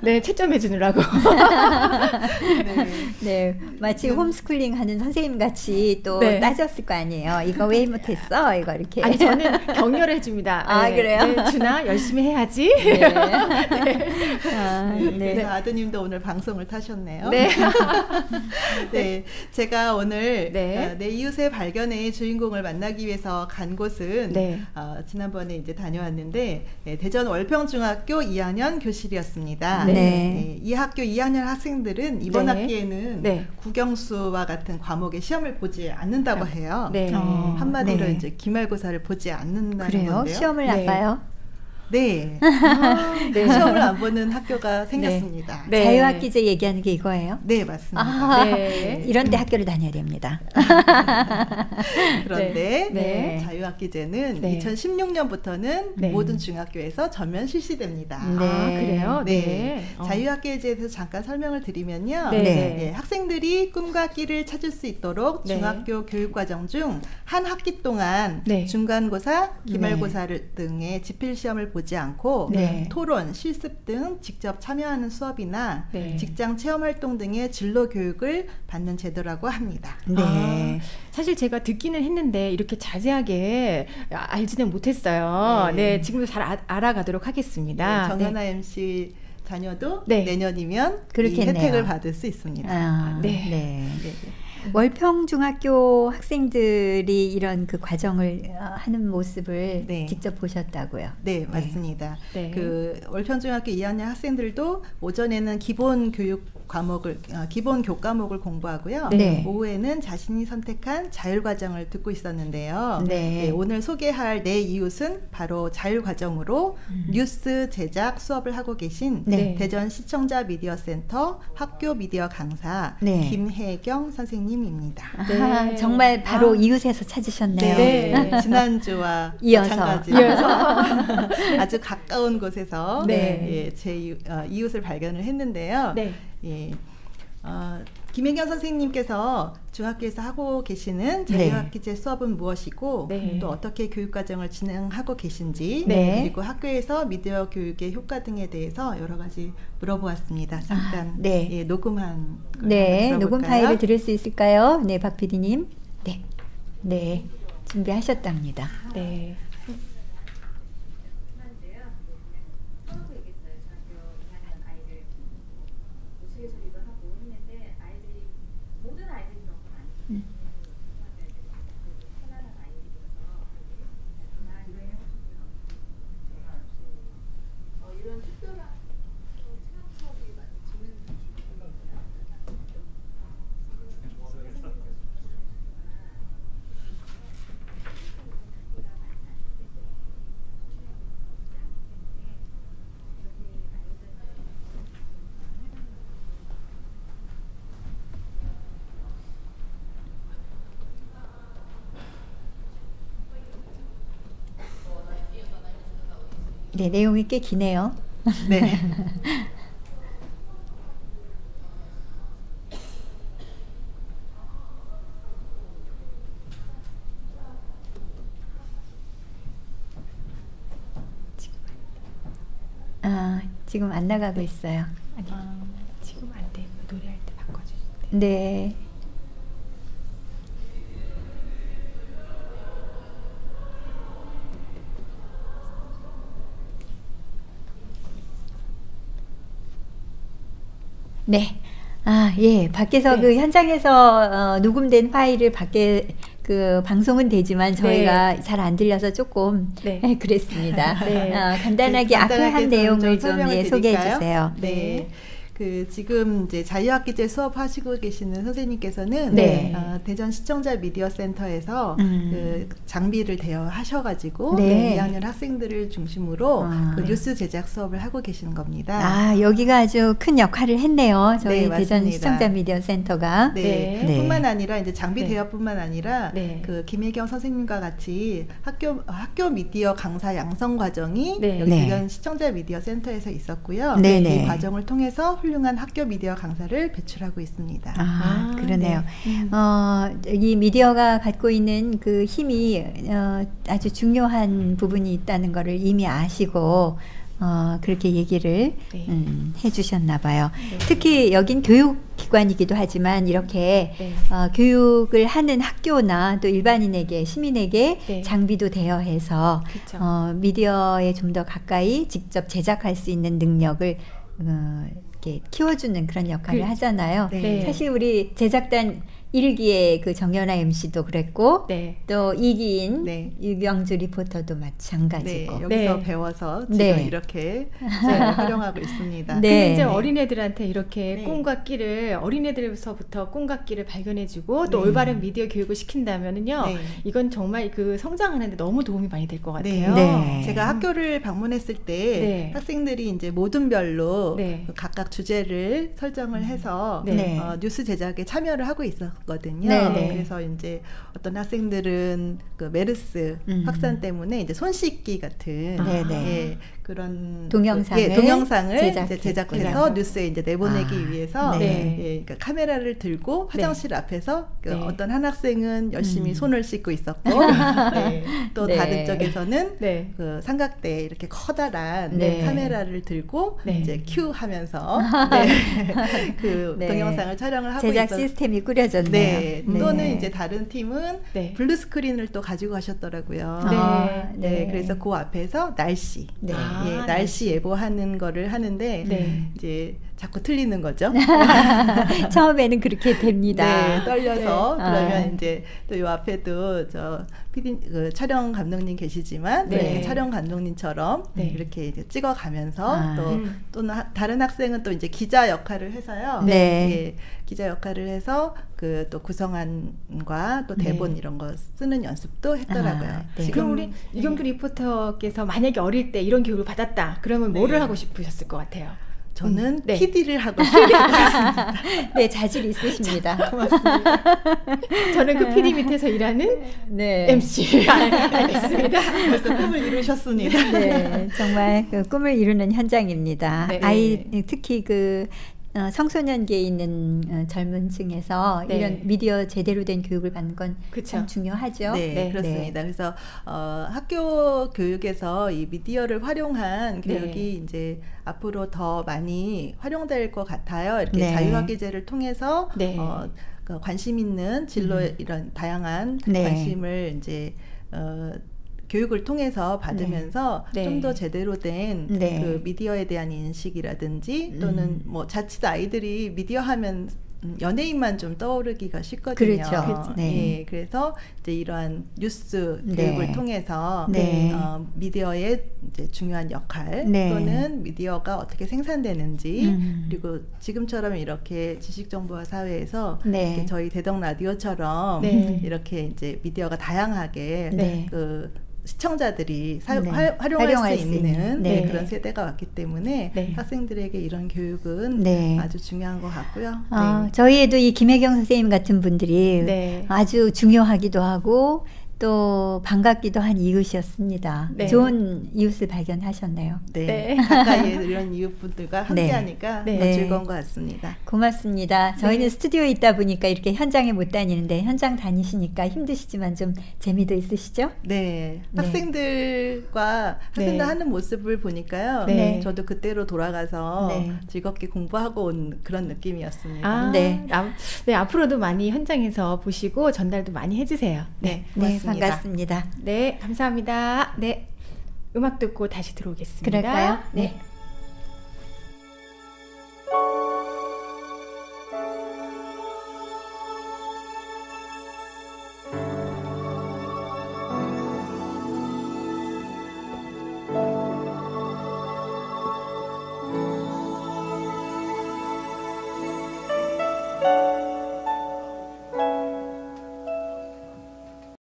네, 채점해 주느라고. 네. 네, 마치 홈스쿨링 하는 선생님 같이 또 네. 따졌을 거 아니에요. 이거 왜 못했어? 이거 이렇게. 아니 저는 격려를 해줍니다. 아, 그래요? 네, 준아 열심히 해야지. 네. 아, 그래서 네. 아드님도 오늘 방송을 타셨네요. 네. 네, 제가 오늘 네. 어, 내 이웃의 발견의 주인공을 만나기 위해서 간 곳은 네. 어, 지난번에 이제 다녀왔는데 네, 대전 월평중학교 2학년 교실이었습니다. 네. 이 학교 2학년 학생들은 이번 네. 학기에는 네. 국영수와 같은 과목의 시험을 보지 않는다고 해요. 네. 어, 한마디로 네. 이제 기말고사를 보지 않는다는 그래요? 건데요. 시험을 네. 안 봐요? 네. 아, 네. 시험을 안 보는 학교가 생겼습니다. 네. 자유학기제 얘기하는 게 이거예요? 네, 맞습니다. 아, 네. 이런 데 학교를 다녀야 됩니다. 그런데 네. 자유학기제는 네. 2016년부터는 네. 모든 중학교에서 전면 실시됩니다. 네. 아, 그래요? 네. 네. 어. 자유학기제에 대해서 잠깐 설명을 드리면요. 네. 네. 예, 학생들이 꿈과 끼를 찾을 수 있도록 네. 중학교 교육과정 중 한 학기 동안 네. 중간고사, 기말고사를 등의 지필 시험을 보지 않고 네. 토론, 실습 등 직접 참여하는 수업이나 네. 직장 체험 활동 등의 진로 교육을 받는 제도라고 합니다. 네. 아, 사실 제가 듣기는 했는데 이렇게 자세하게 알지는 못했어요. 네. 네, 지금도 잘 아- 알아가도록 하겠습니다. 네, 정연아 MC 자녀도 네. 내년이면 이 그렇겠네요. 혜택을 받을 수 있습니다. 아, 네. 네. 네. 월평중학교 학생들이 이런 그 과정을 어, 하는 모습을 네. 직접 보셨다고요. 네, 맞습니다. 네. 그 월평중학교 2학년 학생들도 오전에는 기본 교육 과목을 어, 기본 교과목을 공부하고요. 네. 오후에는 자신이 선택한 자율 과정을 듣고 있었는데요. 네. 오늘 소개할 내 이웃은 바로 자율 과정으로 뉴스 제작 수업을 하고 계신 네. 대전 시청자 미디어 센터 학교 미디어 강사 네. 김혜경 선생님 입니다. 아하, 네. 정말 바로 아. 이웃에서 찾으셨네요. 네. 지난주와 이어서. 이어서. 아주 가까운 곳에서 네. 예, 제 이웃, 어, 이웃을 발견을 했는데요. 네. 예, 어, 김혜경 선생님께서 중학교에서 하고 계시는 네. 자유학기제 수업은 무엇이고 네. 또 어떻게 교육과정을 진행하고 계신지 네. 그리고 학교에서 미디어 교육의 효과 등에 대해서 여러 가지 물어보았습니다. 잠깐 아, 네. 예, 녹음한 걸 네, 녹음? 파일을 들을 수 있을까요? 네, 박 PD님. 네, 네, 준비하셨답니다. 네. 하는데요. 처음부터 얘기했어요. 중학교 2학년 아이들 우스갯소리도 하고 했는데 아이들이 모든 아이들이 그런 건 아니고 음. 중학교 아이들이 그 편안한 아이들이어서 다 이런 어, 이런 특별한 체험 수업이 많이 주는 네, 내용이 꽤 기네요. 네. 아, 지금 안 나가고 있어요. 아니, 지금 안 돼. 노래할 때 바꿔주실 때. 네. 네. 아, 예. 밖에서 네. 그 현장에서 어, 녹음된 파일을 밖에 그 방송은 되지만 저희가 잘안 들려서 조금 네. 예, 그랬습니다. 네. 아, 간단하게 그 앞에 한 간단하게 좀 내용을 좀 설명을 예, 소개해? 주세요. 네. 그 지금 이제 자유학기제 수업하시고 계시는 선생님께서는 네. 어, 대전 시청자 미디어 센터에서 음. 그 장비를 대여하셔가지고 네. 2학년 학생들을 중심으로 아. 그 뉴스 제작 수업을 하고 계시는 겁니다. 아, 여기가 아주 큰 역할을 했네요. 저희 네, 대전 맞습니다. 시청자 미디어 센터가. 네. 네. 뿐만 아니라 이제 장비 네. 대여뿐만 아니라 네. 그 김혜경 선생님과 같이 학교 학교 미디어 강사 양성 과정이 네. 여기 네. 대전 시청자 미디어 센터에서 있었고요. 네, 네. 이 과정을 통해서 훌륭한 학교 미디어 강사를 배출하고 있습니다. 아, 아, 그러네요. 네. 음. 어, 이 미디어가 갖고 있는 그 힘이 어, 아주 중요한 부분이 있다는 것을 이미 아시고 어, 그렇게 얘기를 네. 음, 해주셨나 봐요. 네. 특히 여긴 교육기관이기도 하지만 이렇게 네. 어, 교육을 하는 학교나 또 일반인에게 시민에게 네. 장비도 대여해서 그쵸. 어, 미디어에 좀 더 가까이 직접 제작할 수 있는 능력을 어, 이렇게 키워주는 그런 역할을 그- 하잖아요. 네. 사실 우리 제작단 일기의 그 정연아 MC도 그랬고 네. 또 이기인 네. 유경주 리포터도 네, 마찬가지고. 여기서 네. 배워서 지금 네. 이렇게 잘 활용하고 있습니다. 네. 근데 이제 어린애들한테 이렇게 네. 꿈과 끼를 어린애들서부터 꿈과 끼를 발견해주고 또 네. 올바른 미디어 교육을 시킨다면은요, 네. 이건 정말 그 성장하는데 너무 도움이 많이 될것 네. 같아요. 네. 제가 학교를 방문했을 때 네. 학생들이 이제 모든 별로 네. 각각 주제를 설정을 해서 네. 어, 뉴스 제작에 참여를 하고 있 었거든요. 네, 네. 그래서 이제 어떤 학생들은 그 메르스 음. 확산 때문에 이제 손 씻기 같은 네, 네. 예, 그런 동영상을 예, 동영상을. 이제 제작해서 뉴스에 이제 내보내기 아, 위해서 네. 예, 그러니까 카메라를 들고 화장실 앞에서 그 네. 어떤 한 학생은 열심히 음. 손을 씻고 있었고 네, 또 네. 다른 쪽에서는 네. 그 삼각대 이렇게 커다란 네. 카메라를 들고 네. 이제 큐 하면서 네. 그 네. 동영상을 촬영을 하고 제작 있었 시스템이 꾸려졌 네요. 네. 네. 또는 이제 다른 팀은 네. 블루 스크린을 또 가지고 가셨더라고요. 네. 아, 네. 그래서 그 앞에서 날씨, 네. 아, 예, 날씨, 날씨. 예보하는 거를 하는데 네. 이제 자꾸 틀리는 거죠. 처음에는 그렇게 됩니다. 네, 떨려서 네. 그러면 아. 이제 또 요 앞에도 저 PD 그 촬영 감독님 계시지만 네. 이렇게 촬영 감독님처럼 네. 이렇게 이제 찍어가면서 아. 또 음. 또는 하- 다른 학생은 또 이제 기자 역할을 해서요. 네. 예, 기자 역할을 해서 그 또 구성안과 또 대본 네. 이런 거 쓰는 연습도 했더라고요. 아, 네. 지금 그럼 우리 이경규 리포터께서 만약에 어릴 때 이런 교육을 받았다, 그러면 뭐를 네. 하고 싶으셨을 것 같아요? 저는 음, 네. PD를 하고 싶어요. 네, 자질 있으십니다. 저는 그 PD 밑에서 일하는 네. MC. 알겠습니다. 벌써 꿈을 이루셨습니다. 네, 정말 그 꿈을 이루는 현장입니다. 네. 아이 특히 그 어, 청소년기에 있는 어, 젊은 층에서 네. 이런 미디어 제대로 된 교육을 받는 건. 참 중요하죠. 네, 네. 그렇습니다. 그래서 어, 학교 교육에서 이 미디어를 활용한 네. 교육이 이제 앞으로 더 많이 활용될 것 같아요. 이렇게 네. 자유학기제를 통해서 네. 어, 그 관심 있는 진로의 음. 이런 다양한 네. 관심을 이제 어, 교육을 통해서 받으면서 네. 좀더 제대로 된 네. 그 미디어에 대한 인식이라든지 또는 음. 뭐 자칫 아이들이 미디어 하면 음, 연예인만 좀 떠오르기가 쉽거든요. 그렇죠. 그렇죠. 네. 예, 그래서 이제 이러한 뉴스 네. 교육을 통해서 네. 어, 미디어의 이제 중요한 역할 네. 또는 미디어가 어떻게 생산되는지 음. 그리고 지금처럼 이렇게 지식 정보화 사회에서 네. 이렇게 저희 대덕 라디오처럼 네. 이렇게 이제 미디어가 다양하게 네. 그 시청자들이 사, 네. 활, 활용할 활용할 수 수 있는. 네, 네. 그런 세대가 왔기 때문에 네. 학생들에게 이런 교육은 네. 아주 중요한 것 같고요. 어, 네. 저희에도 이 김혜경 선생님 같은 분들이 네. 아주 중요하기도 하고 또 반갑기도 한 이웃이었습니다. 네. 좋은 이웃을 발견하셨네요. 네. 네. 가까이에 이런 이웃분들과 네. 함께하니까 네. 더 네. 즐거운 것 같습니다. 고맙습니다. 저희는 네. 스튜디오에 있다 보니까 이렇게 현장에 못 다니는데 현장 다니시니까 힘드시지만 좀 재미도 있으시죠? 네, 네. 학생들과 학생들 네. 하는 모습을 보니까요. 네. 저도 그때로 돌아가서 네. 즐겁게 공부하고 온 그런 느낌이었습니다. 아, 네. 네. 네, 앞으로도 많이 현장에서 보시고 전달도 많이 해주세요. 네, 네, 고맙 습니다. 반갑습니다. 네, 감사합니다. 네. 음악 듣고 다시 들어오겠습니다. 그럴까요? 네. 네.